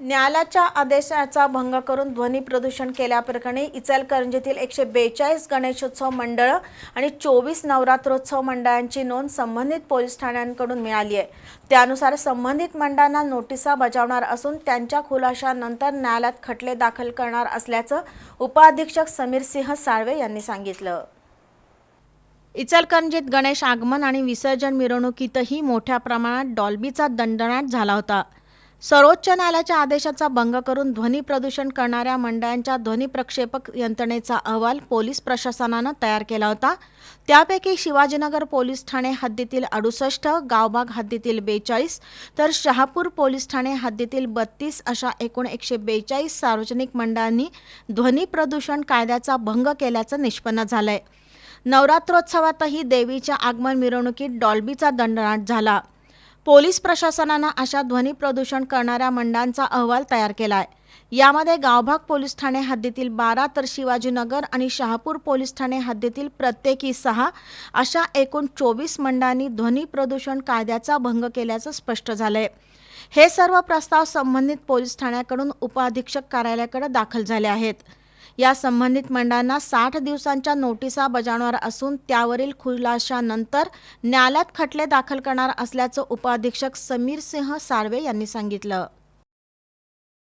न्यायालयाच्या आदेशाचा भंग करून ध्वनी प्रदूषण केल्याप्रकरणी इचलकरंजीतील एकशे बेचाळीस गणेशोत्सव मंडळं आणि चोवीस नवरात्रोत्सव मंडळांची नोंद संबंधित पोलीस ठाण्यांकडून मिळाली आहे. त्यानुसार संबंधित मंडळांना नोटिसा बजावणार असून त्यांच्या खुलाशानंतर न्यायालयात खटले दाखल करणार असल्याचं उपाधीक्षक समीर सिंह साळवे यांनी सांगितलं. इचलकरंजीत गणेश आगमन आणि विसर्जन मिरवणुकीतही मोठ्या प्रमाणात डॉल्बीचा दंडनाट झाला होता. सर्वोच्च न्यायालयाच्या आदेशाचा भंग करून ध्वनी प्रदूषण करणाऱ्या मंडळांच्या ध्वनी प्रक्षेपक यंत्रणेचा अहवाल पोलीस प्रशासनानं तयार केला होता. त्यापैकी शिवाजीनगर पोलीस ठाणे हद्दीतील अडुसष्ट गावबाग हद्दीतील बेचाळीस तर शहापूर पोलीस ठाणे हद्दीतील बत्तीस अशा एकूण एकशे बेचाळीस सार्वजनिक मंडळांनी ध्वनी प्रदूषण कायद्याचा भंग केल्याचं निष्पन्न झालंय. नवरात्रोत्सवातही देवीच्या आगमन मिरवणुकीत डॉल्बीचा दंडनाट झाला. पोलीस प्रशासनानं अशा ध्वनी प्रदूषण करणाऱ्या मंडळांचा अहवाल तयार केलाय. यामध्ये गावभाग पोलीस ठाणे हद्दीतील बारा तर शिवाजीनगर आणि शहापूर पोलीस ठाणे हद्दीतील प्रत्येकी सहा अशा एकूण चोवीस मंडळांनी ध्वनी प्रदूषण कायद्याचा भंग केल्याचं स्पष्ट झालंय. हे सर्व प्रस्ताव संबंधित पोलीस ठाण्याकडून उपअधीक्षक कार्यालयाकडे दाखल झाले आहेत. या संबंधित मंडळांना साठ दिवसांच्या नोटिसा बजावणार असून त्यावरील खुलाशानंतर न्यायालयात खटले दाखल करणार असल्याचं उपअधीक्षक समीर सिंह साळवे यांनी सांगितलं.